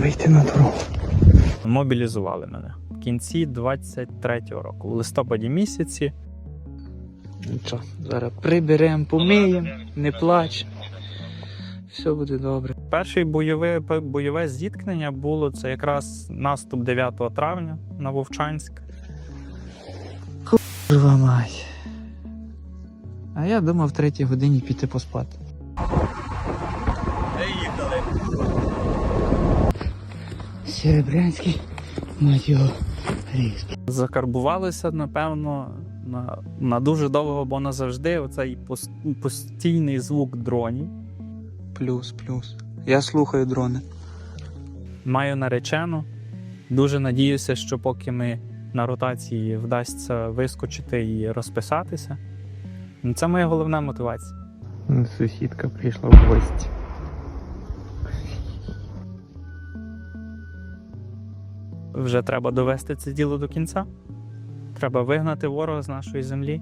вийти на дорогу. Мобілізували мене в кінці 23-го року, у листопаді місяці. Нічого, зараз приберемо, помиємо, не плач. Все буде добре. Перше бойове, бойове зіткнення було це якраз наступ 9 травня на Вовчанськ. Курва мать. А я думав в третій годині піти поспати. Серебрянський, мать його, ліс. Закарбувалися, напевно, на, на дуже довго, бо назавжди оцей постійний звук дронів. Плюс, плюс. Я слухаю дрони. Маю наречену. Дуже надіюся, що поки ми на ротації вдасться вискочити і розписатися. Це моя головна мотивація. Сусідка прийшла в гості. Вже треба довести це діло до кінця. Треба вигнати ворога з нашої землі.